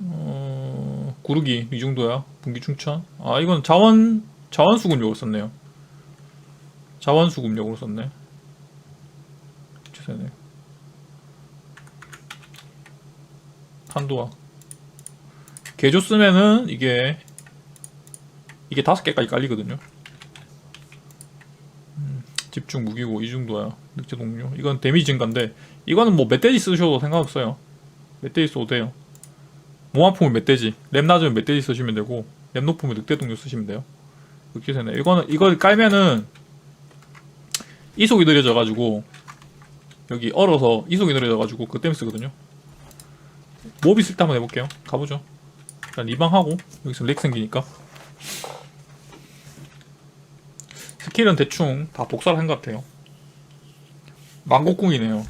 어, 구르기 이 정도야. 분기 충천. 아 이건 자원 자원 수급력으로 썼네요. 자원 수급력으로 썼네. 주세요. 탄도와 개조 쓰면은 이게 이게 다섯 개까지 깔리거든요. 음, 집중 무기고 이 정도야. 늑제 동료. 이건 데미지 증가인데 이거는 뭐 멧돼지 쓰셔도 상관없어요. 멧돼지 써도 돼요. 몸 아프면 멧돼지, 랩 낮으면 멧돼지 쓰시면 되고 랩 높으면 늑대 동료 쓰시면 돼요. 그렇게 되네. 이거는 이걸 깔면은 이속이 느려져가지고 여기 얼어서 이속이 느려져가지고 그것 때문에 쓰거든요. 몹 있을 때 한번 해볼게요. 가보죠. 일단 리방하고 여기서 렉 생기니까 스킬은 대충 다 복사를 한것 같아요. 망곡궁이네요.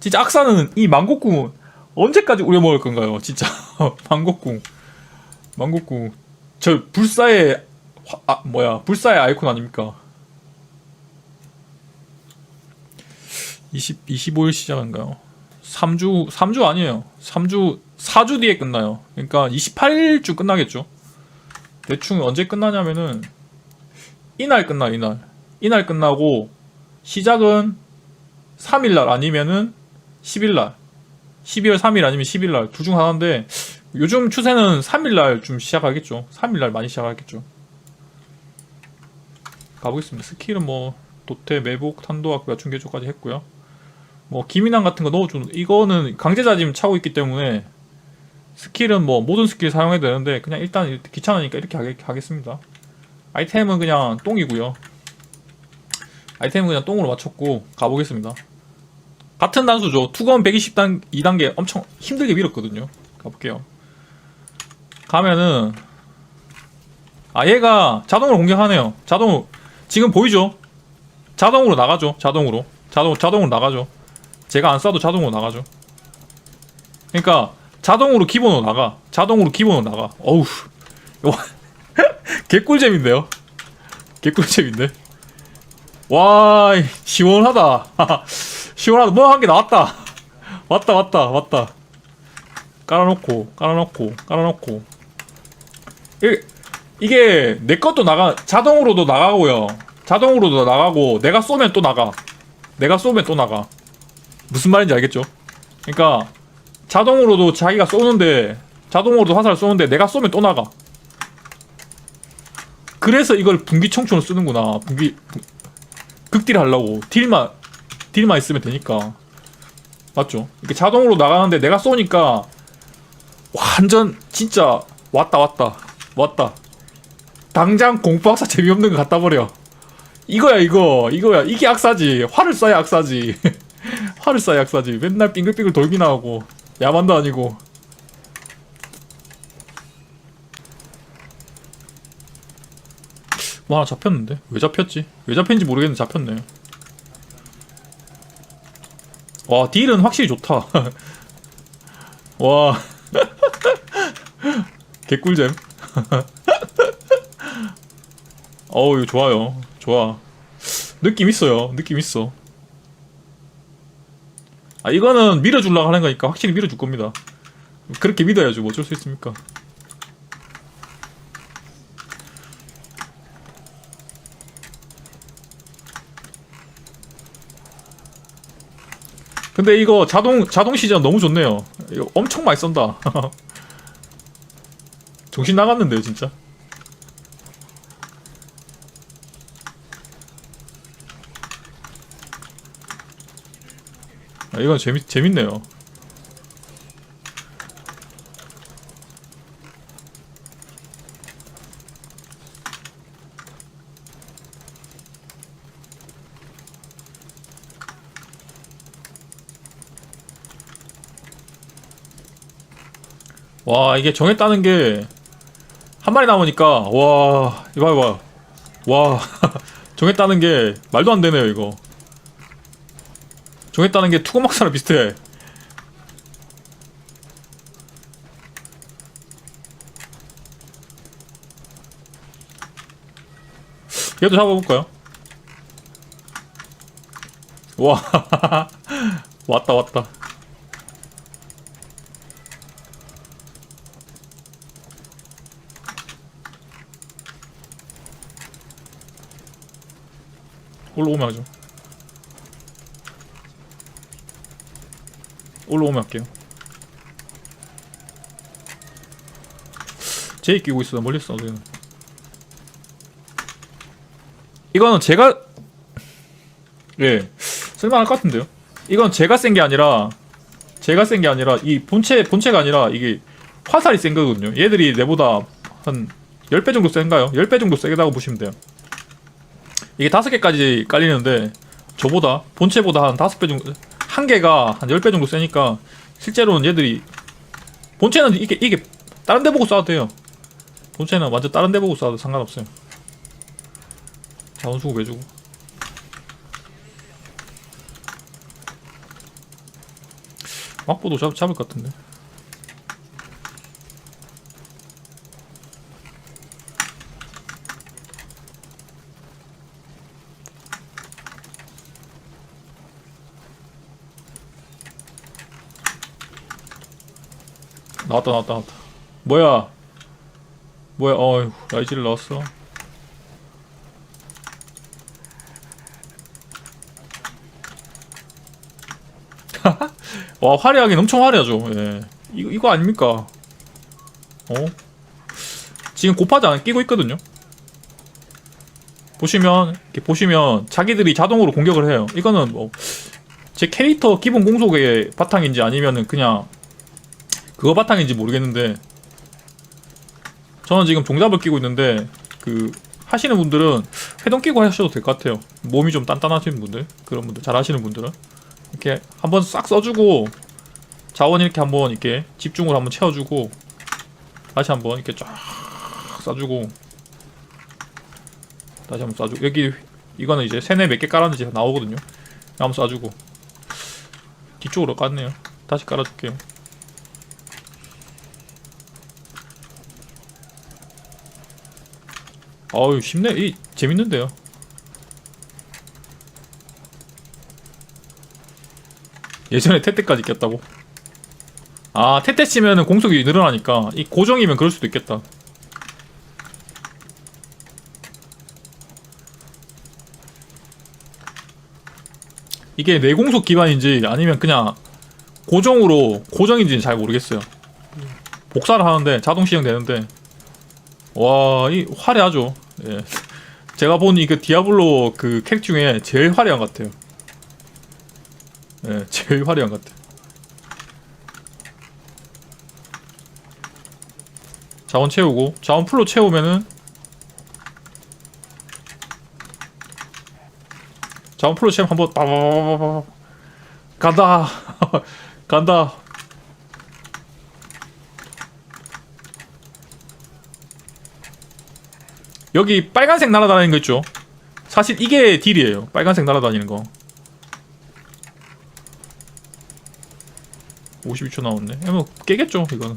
진짜 악사는 이 망곡궁은 언제까지 우려먹을 건가요? 진짜 망곡궁 망곡궁 저 불사의 화- 아 뭐야 불사의 아이콘 아닙니까? 20 25일 시작인가요? 3주 3주 아니에요. 3주 4주 뒤에 끝나요. 그러니까 28일쯤 끝나겠죠. 대충 언제 끝나냐면은 이날 끝나 이날. 이날 끝나고 시작은 3일 날 아니면은 10일 날. 12월 3일 아니면 10일 날 둘 중 하나인데 요즘 추세는 3일 날 좀 시작하겠죠. 3일 날 많이 시작하겠죠. 가보겠습니다. 스킬은 뭐 도태, 매복, 탄도학, 맞춤 개조까지 했고요. 뭐 기민함 같은 거 넣어주는 이거는 강제자짐 차고 있기 때문에 스킬은 뭐 모든 스킬 사용해도 되는데 그냥 일단 귀찮으니까 이렇게 하겠, 하겠 습니다. 아이템은 그냥 똥이고요. 아이템은 그냥 똥으로 맞췄고 가보겠습니다. 같은 단수죠. 투건 120단 2단계 엄청 힘들게 밀었거든요. 가볼게요. 가면은 아 얘가 자동으로 공격하네요. 자동 지금 보이죠? 자동으로 나가죠. 자동으로 자동 자동으로 나가죠. 제가 안 쏴도 자동으로 나가죠. 그러니까 자동으로 기본으로 나가. 자동으로 기본으로 나가. 어우. 개꿀잼인데요. 개꿀잼인데. 와, 시원하다. 시원하다. 뭐 한 개 나왔다. 왔다, 왔다, 왔다. 깔아놓고, 깔아놓고, 깔아놓고. 이, 이게 내 것도 나가, 자동으로도 나가고요. 자동으로도 나가고, 내가 쏘면 또 나가. 내가 쏘면 또 나가. 무슨 말인지 알겠죠? 그러니까 자동으로도 자기가 쏘는데 자동으로도 화살을 쏘는데 내가 쏘면 또 나가. 그래서 이걸 분기 청춘을 쓰는구나. 분기 분- 극딜 하려고 딜만 딜만 있으면 되니까 맞죠? 이렇게 자동으로 나가는데 내가 쏘니까 완전 진짜 왔다 왔다 왔다. 당장 공포학사 재미없는 거 갖다 버려. 이거야 이거. 이거야. 이게 악사지. 화를 쏴야 악사지. 화를 쏴야 악사지. 맨날 빙글빙글 돌기나 하고. 야만도 아니고. 뭐 하나 잡혔는데? 왜 잡혔지? 왜 잡혔는지 모르겠는데 잡혔네. 와 딜은 확실히 좋다. 와. 개꿀잼 어우 이거 좋아요. 좋아. 느낌 있어요. 느낌 있어. 아 이거는 밀어주려고 하는 거니까 확실히 밀어줄 겁니다. 그렇게 믿어야죠. 뭐 어쩔 수 있습니까? 근데 이거 자동 자동 시전 너무 좋네요. 이거 엄청 많이 쏜다 정신 나갔는데요 진짜 아, 이건 재밌 재밌네요. 와 이게 정했다는 게 한 마리 남으니까 와 이봐 이봐 와 정했다는 게 말도 안 되네요 이거 정했다는 게 투고막사랑 비슷해. 얘도 잡아볼까요? 와, 왔다, 왔다. 올라오면 하죠. 올라오면 할게요. 제이 끼고 있어. 멀리 있어. 그냥. 이거는 제가 예 쓸만할 것 같은데요. 이건 제가 센 게 아니라 제가 센 게 아니라 이 본체 본체가 아니라 이게 화살이 센 거거든요. 얘들이 내보다 한 10배 정도 센가요? 10배 정도 세다고 보시면 돼요. 이게 5개까지 깔리는데 저보다 본체보다 한 5배 정도 한 개가 한 10배 정도 세니까 실제로는 얘들이 본체는 이게 이게 다른 데 보고 쏴도 돼요. 본체는 완전 다른 데 보고 쏴도 상관없어요. 자원 수급 해주고 막보도 잡, 잡을 것 같은데 나왔다 나왔다 나왔다 뭐야 뭐야 어휴 라이즈를 나왔어 와 화려하긴 엄청 화려하죠. 예. 이거 이거 아닙니까? 어? 지금 고파장 끼고 있거든요. 보시면 이렇게 보시면 자기들이 자동으로 공격을 해요. 이거는 뭐 제 캐릭터 기본 공속의 바탕인지 아니면은 그냥 그거 바탕인지 모르겠는데 저는 지금 종잡을 끼고 있는데 그 하시는 분들은 회동 끼고 하셔도 될 것 같아요. 몸이 좀 단단하신 분들 그런 분들 잘 하시는 분들은 이렇게 한번 싹 써주고 자원 이렇게 한번 이렇게 집중을 한번 채워주고 다시 한번 이렇게 쫙 쏴주고 다시 한번 쏴주고 여기 이거는 이제 세네 몇 개 깔았는지 다 나오거든요. 한번 쏴주고 뒤쪽으로 깠네요. 다시 깔아줄게요 아유 쉽네. 이 재밌는데요? 예전에 테테까지 꼈다고? 아 테테 치면은 공속이 늘어나니까 이 고정이면 그럴 수도 있겠다. 이게 내공속 기반인지 아니면 그냥 고정으로 고정인지는 잘 모르겠어요. 복사를 하는데 자동 시행되는데 와 이 화려하죠 예. 제가 본이그 디아블로 그 캐릭 중에 제일 화려한 것 같아요 예, 제일 화려한 것 같아. 자원 채우고 자원 풀로 채우면은 자원 풀로 채우면 한번 간다 간다 여기 빨간색 날아다니는 거 있죠 사실 이게 딜이에요 빨간색 날아다니는 거 52초 나왔네. 야, 뭐 깨겠죠 이거는.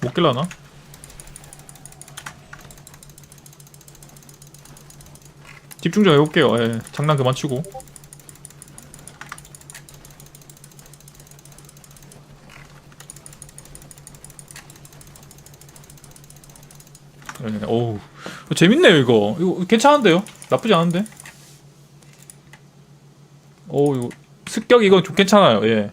못 깰라나? 집중 좀 해볼게요. 예, 장난 그만 치고. 예, 어우 재밌네요 이거. 이거 괜찮은데요? 나쁘지 않은데. 오 이거 습격 이거 좀 괜찮아요. 예.